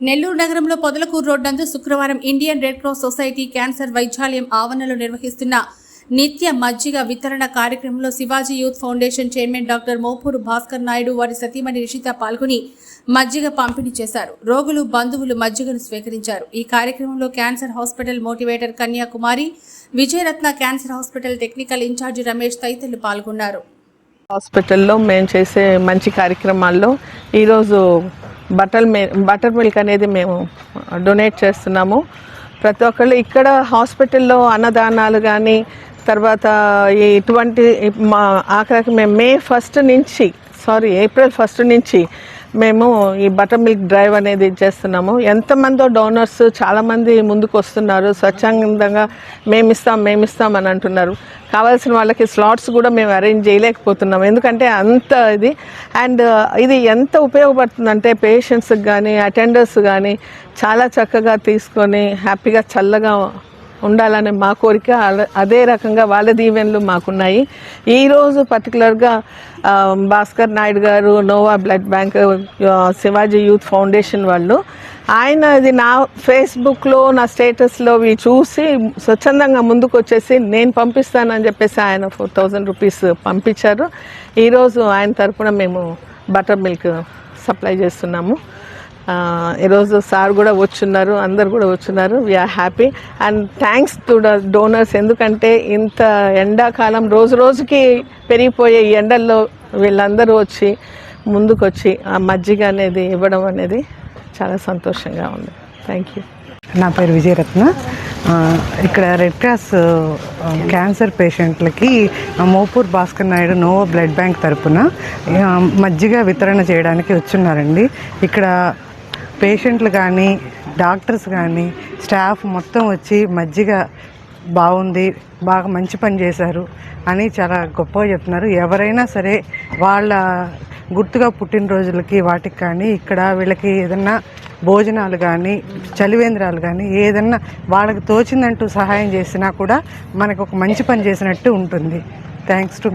నెల్లూరు నగరంలో పొదలకూరు రోడ్ నందు శుక్రవారం Indian red cross society cancer వైద్యాలయం ఆవరణలో నిర్వహిస్తున్న నిత్య మజ్జిగ వితరణ కార్యక్రమంలో Shivaji youth foundation chairman doctor Mopuru Bhaskar Naidu వారి సతీమణి రిషిత పాల్గొని మజ్జిగ పంపిణీ చేశారు. రోగులు బంధువులు మజ్జిగను స్వీకరించారు. ఈ కార్యక్రమంలో cancer hospital motivator Kanyakumari Vijayaratna cancer hospital technical incharge Ramesh తదితరులు పాల్గొన్నారు. హాస్పిటల్లో మేము చేసే మంచి కార్యక్రమాల్లో ఈరోజు బటర్ బటర్ మిల్క్ అనేది మేము డొనేట్ చేస్తున్నాము. ప్రతి ఒక్కళ్ళు ఇక్కడ హాస్పిటల్లో అన్నదానాలు కానీ తర్వాత ఈ ఇటువంటి మా ఆఖరికి మేము మే ఫస్ట్ నుంచి సారీ ఏప్రిల్ ఫస్ట్ నుంచి మేము ఈ బటర్ మిల్క్ డ్రైవ్ అనేది చేస్తున్నాము. ఎంతమందో డోనర్స్ చాలామంది ముందుకు వస్తున్నారు. స్వచ్ఛందంగా మేమిస్తాం మేమిస్తాం అని అంటున్నారు. కావాల్సిన వాళ్ళకి స్లాట్స్ కూడా మేము అరేంజ్ చేయలేకపోతున్నాం ఎందుకంటే అంత ఇది. అండ్ uh, ఇది ఎంత ఉపయోగపడుతుందంటే పేషెంట్స్కి కానీ అటెండర్స్ కానీ చాలా చక్కగా తీసుకొని హ్యాపీగా చల్లగా ఉండాలనే మా కోరిక అదే రకంగా వాళ్ళ దీవెనలు మాకున్నాయి. ఈరోజు పర్టికులర్గా భాస్కర్ నాయుడు గారు Nova blood bank Shivaji youth foundation వాళ్ళు ఆయన ఇది నా ఫేస్బుక్లో నా స్టేటస్లో ఇవి చూసి స్వచ్ఛందంగా ముందుకు వచ్చేసి నేను పంపిస్తానని చెప్పేసి ఆయన ఫోర్ థౌజండ్ రూపీస్ పంపించారు. ఈరోజు ఆయన తరఫున మేము బటర్ మిల్క్ సప్లై చేస్తున్నాము. ఈరోజు సార్ కూడా వచ్చున్నారు అందరు కూడా వచ్చున్నారు. We're happy and thanks to the donors ఎందుకంటే ఇంత ఎండాకాలం రోజు రోజుకి పెరిగిపోయే ఈ ఎండల్లో వీళ్ళందరూ వచ్చి ముందుకొచ్చి ఆ మజ్జిగ అనేది ఇవ్వడం అనేది చాలా సంతోషంగా ఉంది. థ్యాంక్ యూ నా పేరు విజయరత్న. ఇక్కడ రెడ్ క్రాస్ క్యాన్సర్ పేషెంట్లకి Mopur Bhaskar Naidu Novo blood bank తరపున మజ్జిగ వితరణ చేయడానికి వచ్చున్నారండి. ఇక్కడ పేషెంట్లు కానీ డాక్టర్స్ కానీ స్టాఫ్ మొత్తం వచ్చి మజ్జిగ బాగుంది బాగా మంచి పని చేశారు అని చాలా గొప్పగా చెప్తున్నారు. ఎవరైనా సరే వాళ్ళ గుర్తుగా పుట్టినరోజులకి వాటికి కానీ ఇక్కడ వీళ్ళకి ఏదన్నా భోజనాలు కానీ చలివేంద్రాలు కానీ ఏదన్నా వాళ్ళకి తోచిందంటూ సహాయం చేసినా కూడా మనకు ఒక మంచి పని చేసినట్టు ఉంటుంది. Thanks to